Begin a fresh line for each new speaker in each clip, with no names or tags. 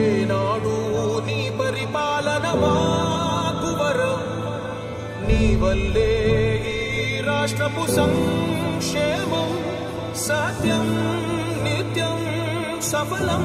ఏనాడు నీ పరిపాలన మాకు వరం. నీ వల్లే ఈ రాష్ట్రపు సంక్షేమం సత్యం నిత్యం సఫలం.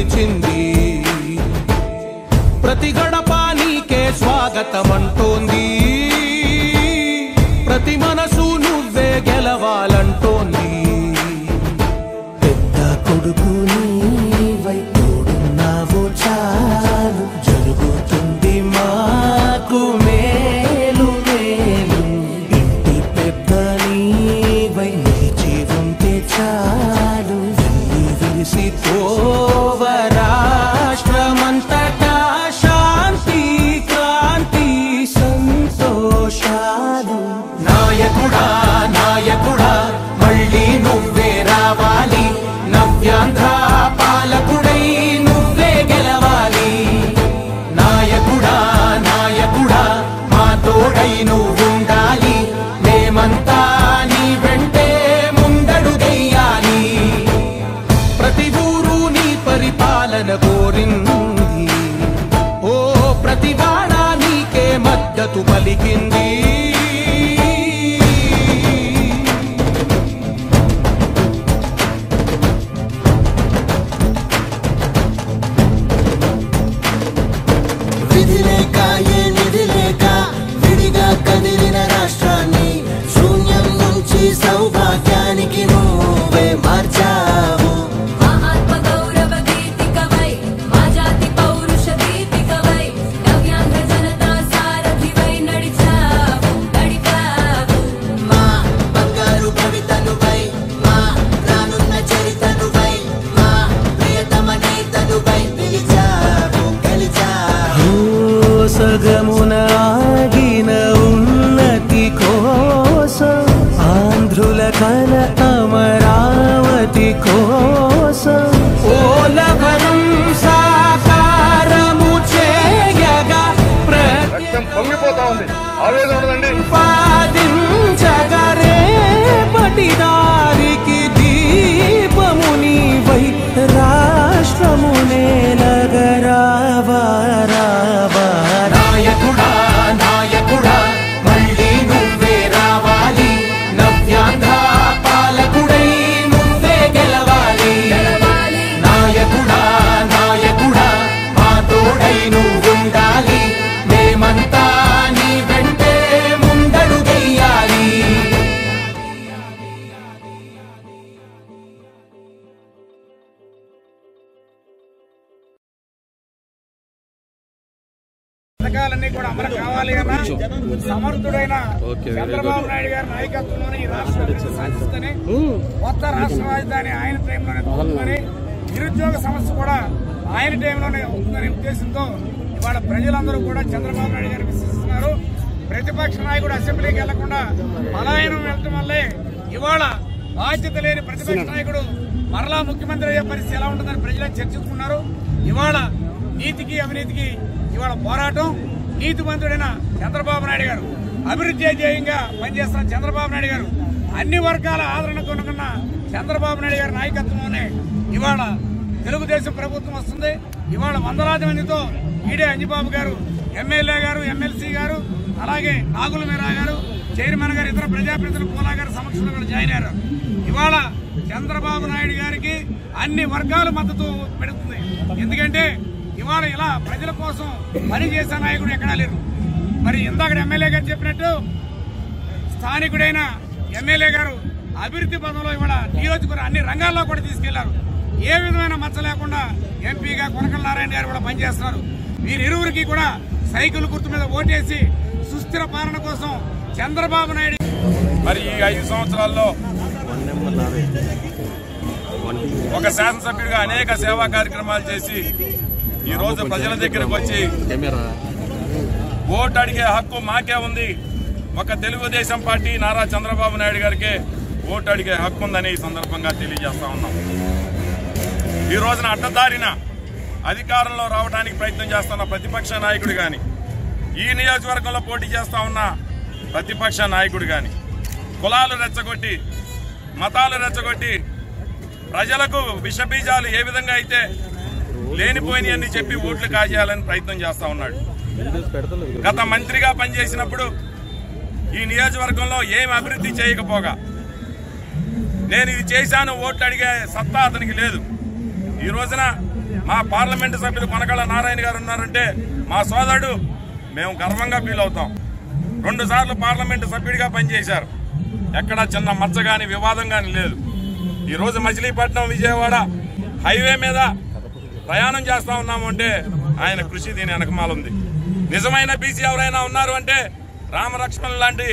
నిలిచింది. ప్రతి గడప నీకే స్వాగతమంటోంది. ప్రతి మనసు నువ్వే గెలవాలంటోంది.
పెద్ద కొడుకు నీవై తోడున్నావు చాలు. జరుగుతుంది మాకు మేలు మేలు. ఇంటి పెద్ద నీవై నిలిచి ఉంటే చాలు. విరిసి
I'm gonna.
పథకాలన్నీ కూడా అమలు కావాలి అన్నా సమర్థుడైన చంద్రబాబు నాయుడు గారి నాయకత్వంలోనే ఈ రాష్ట్రం అభివృద్ధి సాధిస్తుందని కొత్త రాష్ట్ర రాజధాని ఆయన టైంలోనే అవుతుందని నిరుద్యోగ సమస్య కూడా ఆయన టైంలోనే అవుతుందనే ఉద్దేశంతో ఇవాళ ప్రజలందరూ కూడా చంద్రబాబు నాయుడు గారిని విశ్వసిస్తున్నారు. ప్రతిపక్ష నాయకుడు అసెంబ్లీకి వెళ్ళకుండా పలాయనం వెళ్ళటం వల్లే ఇవాళ బాధ్యత లేని ప్రతిపక్ష నాయకుడు మరలా ముఖ్యమంత్రి అయ్యే పరిస్థితి ఎలా ఉంటుందని ప్రజలే చర్చించుకున్నారు ఇవాళ నీతికి అవినీతికి ఇవాళ పోరాటం నీతి మంత్రుడైన చంద్రబాబు నాయుడు గారు. అభివృద్ధి ధ్యేయంగా పనిచేస్తున్న చంద్రబాబు నాయుడు గారు. అన్ని వర్గాల ఆదరణ కొనుక్కున్న చంద్రబాబు నాయుడు గారి నాయకత్వంలోనే ఇవాళ తెలుగుదేశం ప్రభుత్వం వస్తుంది. ఇవాళ వందలాది మందితో ఈడే అంజిబాబు గారు ఎమ్మెల్యే గారు ఎమ్మెల్సీ గారు అలాగే నాగుల మీరా గారు చైర్మన్ గారు ఇతర ప్రజాప్రతినిధులు కోలా గారి సమక్షంలో కూడా జాయిన్ అయ్యారు. ఇవాళ చంద్రబాబు నాయుడు గారికి అన్ని వర్గాలు మద్దతు పెడుతుంది. ఎందుకంటే ఇవాళ ఇలా ప్రజల కోసం పని చేసే నాయకుడు ఎక్కడా లేరు. మరి ఇందాక ఎమ్మెల్యే గారు చెప్పినట్టు స్థానికుడైన ఎమ్మెల్యే గారు అభివృద్ధి పదంలో ఇవాళ నియోజకవర్గం అన్ని రంగాల్లో కూడా తీసుకెళ్ళారు. ఏ విధమైన మచ్చ లేకుండా ఎంపీగా కొనకల నారాయణ గారు కూడా పనిచేస్తున్నారు. వీరిరువురికి కూడా సైకిల్ గుర్తు మీద ఓటేసి సుస్థిర పాలన కోసం చంద్రబాబు నాయుడు
మరి ఈ ఐదు సంవత్సరాల్లో ఒక శాసనసభ్యుడిగా అనేక సేవా కార్యక్రమాలు చేసి ఈ రోజు ప్రజల దగ్గరకు వచ్చి ఓటు అడిగే హక్కు మాకే ఉంది. ఒక తెలుగుదేశం పార్టీ నారా చంద్రబాబు నాయుడు గారికే ఓటు అడిగే హక్కు ఉందని ఈ సందర్భంగా తెలియజేస్తా ఉన్నాం. ఈ రోజున అడ్డదారిన అధికారంలో రావడానికి ప్రయత్నం చేస్తున్న ప్రతిపక్ష నాయకుడు గాని ఈ నియోజకవర్గంలో పోటీ చేస్తా ఉన్న ప్రతిపక్ష నాయకుడు గాని కులాలు రెచ్చగొట్టి మతాలు రెచ్చగొట్టి ప్రజలకు విషబీజాలు ఏ విధంగా అయితే లేనిపోయినాయని చెప్పి ఓట్లు కాజేయాలని ప్రయత్నం చేస్తా ఉన్నాడు. గత మంత్రిగా పనిచేసినప్పుడు ఈ నియోజకవర్గంలో ఏం అభివృద్ధి చేయకపోగా నేను ఇది చేశాను ఓట్లు అడిగే సత్తా అతనికి లేదు. ఈ రోజున మా పార్లమెంటు సభ్యులు కొనకళ్ళ నారాయణ గారు ఉన్నారంటే మా సోదరుడు మేము గర్వంగా ఫీల్ అవుతాం. రెండు సార్లు పార్లమెంటు సభ్యుడిగా పనిచేశారు. ఎక్కడ చిన్న మచ్చ కానీ వివాదం కానీ లేదు. ఈరోజు మచిలీపట్నం విజయవాడ హైవే మీద ప్రయాణం చేస్తా ఉన్నాము అంటే ఆయన కృషి దీని వెనకమాలుంది నిజమైన బీసీ ఎవరైనా ఉన్నారు అంటే రామలక్ష్మణ్ లాంటి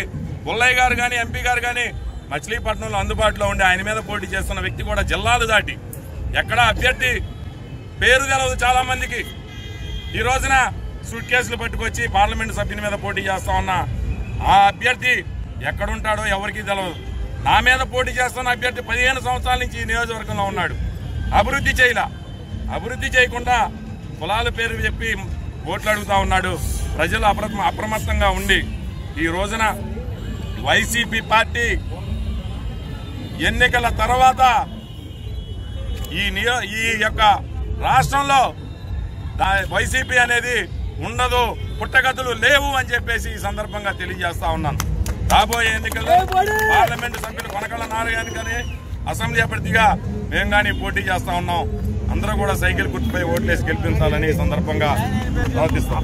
బుల్లయ్య గారు కానీ ఎంపీ గారు కానీ మచిలీపట్నంలో అందుబాటులో ఉండి ఆయన మీద పోటీ చేస్తున్న వ్యక్తి కూడా జిల్లాలు దాటి ఎక్కడ అభ్యర్థి పేరు తెలవదు చాలా మందికి. ఈ రోజున సూట్ కేసులు పట్టుకొచ్చి పార్లమెంట్ సభ్యుని మీద పోటీ చేస్తా ఉన్న ఆ అభ్యర్థి ఎక్కడుంటాడో ఎవరికీ తెలవదు. నా మీద పోటీ చేస్తున్న అభ్యర్థి పదిహేను సంవత్సరాల నుంచి ఈ నియోజకవర్గంలో ఉన్నాడు. అభివృద్ధి చేయలా. అభివృద్ధి చేయకుండా కులాల పేరు చెప్పి ఓట్లు అడుగుతా ఉన్నాడు. ప్రజలు అప్రమ అప్రమత్తంగా ఉండి ఈ రోజున వైసీపీ పార్టీ ఎన్నికల తర్వాత ఈ నియో ఈ యొక్క రాష్ట్రంలో వైసీపీ అనేది ఉండదు పుట్టగతులు లేవు అని చెప్పేసి ఈ సందర్భంగా తెలియజేస్తా ఉన్నాను. రాబోయే ఎన్నికల్లో పార్లమెంటు సభ్యులు కొనకళ్ళ నారాయణ కానీ అసెంబ్లీ అభ్యర్థిగా మేము కానీ పోటీ చేస్తా ఉన్నాం. అందరూ కూడా సైకిల్ గుర్తుపై ఓట్లేసి గెలిపించాలని సందర్భంగా ప్రార్థిస్తాం